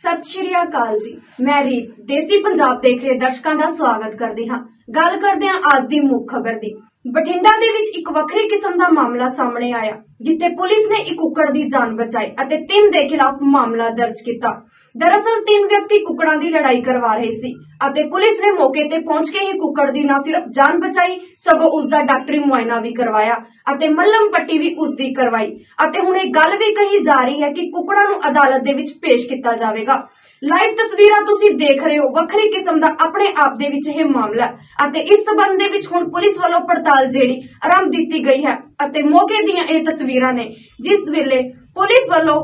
ਸਤਿ ਸ਼੍ਰੀ ਅਕਾਲ ਜੀ। ਮੈਂ ਰੀਤ, ਦੇਸੀ ਪੰਜਾਬ ਦੇਖ ਰਹੇ ਦਰਸ਼ਕਾਂ ਦਾ ਸਵਾਗਤ ਕਰਦੀ ਹਾਂ। ਗੱਲ ਕਰਦੇ ਹਾਂ ਅੱਜ ਦੀ ਮੁੱਖ ਖਬਰ ਦੀ। ਬਠਿੰਡਾ ਦੇ ਵਿੱਚ ਇੱਕ ਵੱਖਰੀ ਕਿਸਮ ਦਾ ਮਾਮਲਾ ਸਾਹਮਣੇ ਆਇਆ, ਜਿੱਥੇ ਪੁਲਿਸ ਨੇ ਇੱਕ ਕੁੱਕੜ ਦੀ ਜਾਨ ਬਚਾਈ ਅਤੇ ਤਿੰਨ ਦੇ ਖਿਲਾਫ ਮਾਮਲਾ ਦਰਜ ਕੀਤਾ। ਦਰਅਸਲ ਤਿੰਨ ਵਿਅਕਤੀ ਕੁੱਕੜਾਂ ਦੀ ਲੜਾਈ ਕਰਵਾ ਰਹੇ ਸੀ ਅਤੇ ਪੁਲਿਸ ਨੇ ਮੌਕੇ ਤੇ ਪਹੁੰਚ ਕੇ ਹੀ ਕੁੱਕੜ ਦੀ ਨਾ ਸਿਰਫ ਜਾਨ ਬਚਾਈ, ਸਗੋਂ ਉਸ ਦਾ ਡਾਕਟਰੀ ਮੁਆਇਨਾ ਵੀ ਕਰਵਾਇਆ ਅਤੇ ਮੱਲਮ ਪੱਟੀ ਵੀ ਉਸ ਦੀ ਕਰਵਾਈ। ਅਤੇ ਹੁਣ ਇਹ ਗੱਲ ਵੀ ਕਹੀ ਜਾ ਰਹੀ ਹੈ ਕਿ ਕੁੱਕੜਾਂ ਨੂੰ ਅਦਾਲਤ ਦੇ ਵਿੱਚ ਪੇਸ਼ ਕੀਤਾ ਜਾਵੇਗਾ। ਲਾਈਵ ਤਸਵੀਰਾਂ ਤੁਸੀਂ ਦੇਖ ਰਹੇ ਹੋ ਵੱਖਰੀ ਕਿਸਮ ਦਾ ਆਪਣੇ ਆਪ ਦੇ ਵਿੱਚ ਇਹ ਮਾਮਲਾ ਅਤੇ ਇਸ ਸਬੰਧ ਦੇ ਵਿੱਚ ਹੁਣ ਪੁਲਿਸ ਵੱਲੋਂ ਪੜਤਾਲ ਜਿਹੜੀ ਆਰੰਭ ਦਿੱਤੀ ਗਈ ਹੈ ਅਤੇ ਮੌਕੇ ਦੀਆਂ ਇਹ ਤਸਵੀਰਾਂ ਨੇ, ਜਿਸ ਵੇਲੇ ਪੁਲਿਸ ਵੱਲੋਂ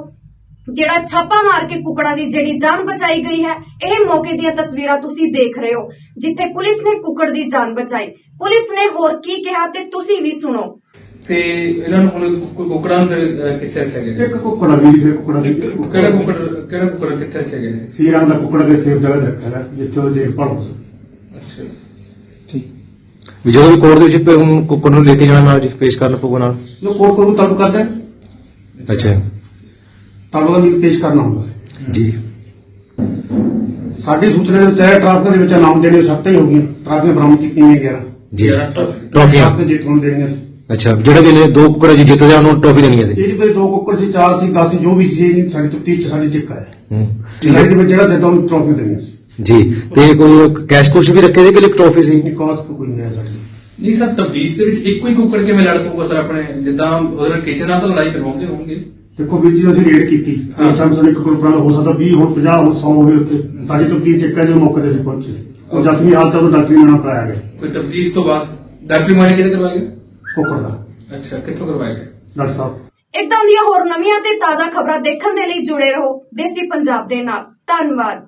ਜਿਹੜਾ ਛਾਪਾ ਮਾਰ ਕੇ ਕੁਕੜਾਂ ਦੀ ਜਿਹੜੀ ਜਾਨ ਬਚਾਈ ਗਈ ਹੈ ਇਹ ਮੌਕੇ ਦੀਆਂ ਤਸਵੀਰਾਂ ਤੁਸੀਂ ਦੇਖ ਰਹੇ ਹੋ ਜਿੱਥੇ ਪੁਲਿਸ ਨੇ ਕੁਕੜ ਦੀ ਜਾਨ ਬਚਾਈ। ਪੁਲਿਸ ਨੇ ਹੋਰ ਕੀ ਕਿਹਾ ਤੇ ਤੁਸੀਂ ਵੀ ਸੁਣੋ। ਤੇ ਇਹਨਾਂ ਨੂੰ ਹੁਣ ਕੁ- ਕੁੱਕੜਾਂ ਨੂੰ ਫਿਰ, ਅਹ, ਕਿੱਥੇ ਰੱਖਿਆ ਗਿਆ? ਇੱਕ ਕੁੱਕੜਾ ਵੀ ਫਿਰ ਕੁੱਕੜਾ ਦੀ ਕਿਹੜਾ ਕੁੱਕੜ ਕਿਹੜਾ ਕੁੱਕੜ ਕਿੱਥੇ ਰੱਖਿਆ ਗਿਆ? ਹੈ ਸੀਰਾਂ ਦਾ ਕੁੱਕੜਾ ਦੇ ਸੇਫ ਜਗ੍ਹਾ ਤੇ ਰੱਖਿਆ ਹੈ ਜਿੱਥੇ ਉਹਦੀ ਦੇਖਭਾਲ ਹੋ ਸਕੇ। ਅੱਛਾ। ਵੀ ਜਦੋਂ ਵੀ ਕੋਰਟ ਦੇ ਵਿੱਚ ਫਿਰ ਹੁਣ ਕੁੱਕੜ ਨੂੰ ਲੈ ਕੇ ਜਾਣਾ ਨਾਲ ਜੀ ਪੇਸ਼ ਕਰਨ ਪਊਗਾ ਨਾਲ? ਜੋ ਕੋਰਟ ਕੋਲ ਤਲਬ ਕਰਦਾ ਹੈ। ਅੱਛਾ। ਤਲਬ ਦਾ ਵੀ ਪੇਸ਼ ਕਰਨਾ ਹੁੰਦਾ ਹੈ ਜੀ। ਸਾਡੀ ਸੂਚਨਾ ਦੇ ਵਿੱਚ ਹੈ ਟ੍ਰਾਫਿਕ ਦੇ ਵਿੱਚ ਨਾਮ ਦੇਣੇ ਸਖਤ ਹੀ ਹੋ ਗਈਆਂ ਟ੍ਰਾਫਿਕ ਬਰਾਮਦ ਕੀਤੀਆਂ ਗਈਆਂ ਜੀ। ਟ੍ਰਾਫਿਕ ਜਿੱਤ ਹੋਣ ਦੇਣੀਆਂ ਸੀ। ਅੱਛਾ ਜਿਹੜੇ ਨੇ ਦੋ ਕੁੱਕੜ ਜੀ ਜਿੱਤ ਜਾਣ ਉਹਨੂੰ ਟਰਾਫੀ ਦੇਣੀ ਸੀ। ਇਹਦੇ ਵਿੱਚ ਦੋ ਕੁੱਕੜ ਸੀ ਚਾਰ ਸੀ 10 ਸੀ ਜੋ ਵੀ ਸੀ ਇਹ ਸਾਡੀ ਤਫਤੀਸ਼ ਚ ਸਾਡੀ ਚਿੱਕ ਆਇਆ। ਹੂੰ। ਲੜਾਈ ਦੇ ਵਿੱਚ ਜਿਹੜਾ ਜਿੱਦਾਂ ਉਹਨੂੰ ਟ੍ਰਾਫੀ ਦੇਣੀ ਸੀ। ਜੀ ਤੇ ਕੋਈ ਕੈਸ਼ ਕੁਸ਼ ਵੀ ਰੱਖੇ ਸੀ ਕਿ ਇੱਕ ਟਰਾਫੀ ਸੀ? ਨਿਕਾਸ ਕੋਈ ਨਹੀਂ ਹੈ ਸਾਡੀ ਨਹੀਂ ਸਰ ਤਬਦੀਸ ਦੇ ਵਿੱਚ ਇੱਕੋ ਹੀ ਕੁੱਕੜ ਕਿਵੇਂ ਲੜ ਪਊਗਾ ਸਰ ਆਪਣੇ? ਜਿੱਦਾਂ ਉਹਦੇ ਕਿਸੇ ਨਾਲ ਤਾਂ ਲੜਾਈ ਕਰਵਾਉਂਦੇ ਹੋਣਗੇ। ਦੇਖੋ ਵੀਰ ਜੀ ਅਸੀਂ ਰੇਡ ਕੀਤੀ। ਉਸ ਟਾਈਮ ਸਾਨੂੰ ਇੱਕ ਕੁੱਕੜ ਪੁਰਾਣਾ ਹੋ ਸਕਦਾ 20 ਹੁਣ 50 ਹੁਣ 100 ਹੋਵੇ ਉੱਥੇ। ਸਾਡੀ ਤਫਤੀਸ਼ ਚਿੱਕ ਹੈ ਜਦੋਂ ਮੌਕੇ ਤੇ ਅਸੀਂ ਪਹੁੰਚੇ ਸੀ। ਉਹ ਜ਼ਖਮੀ ਹਾਲਤ ਤੋਂ ਡਾਕਟਰੀ ਨਾਲ ਕਰਾਇਆ ਗਿਆ। ਕੋਈ ਤਬਦੀਸ ਤੋਂ ਬਾਅਦ ਡਾਕਟਰੀ ਮਾਰੇ ਕਿਹਦੇ ਕਰਵਾਇਆ ਗਿਆ ਕੁੱਕੜ ਦਾ ਅੱਛਾ ਕਿੱਥੋਂ ਕਰਵਾਇਆ ਗਿਆ ਡਾਕਟਰ ਸਾਹਿਬ। ਇਦਾਂ ਦੀਆਂ ਹੋਰ ਨਵੀਆਂ ਤੇ ਤਾਜ਼ਾ ਖਬਰਾਂ ਦੇਖਣ ਦੇ ਲਈ ਜੁੜੇ ਰਹੋ ਦੇਸੀ ਪੰਜਾਬ ਦੇ ਨਾਲ। ਧੰਨਵਾਦ।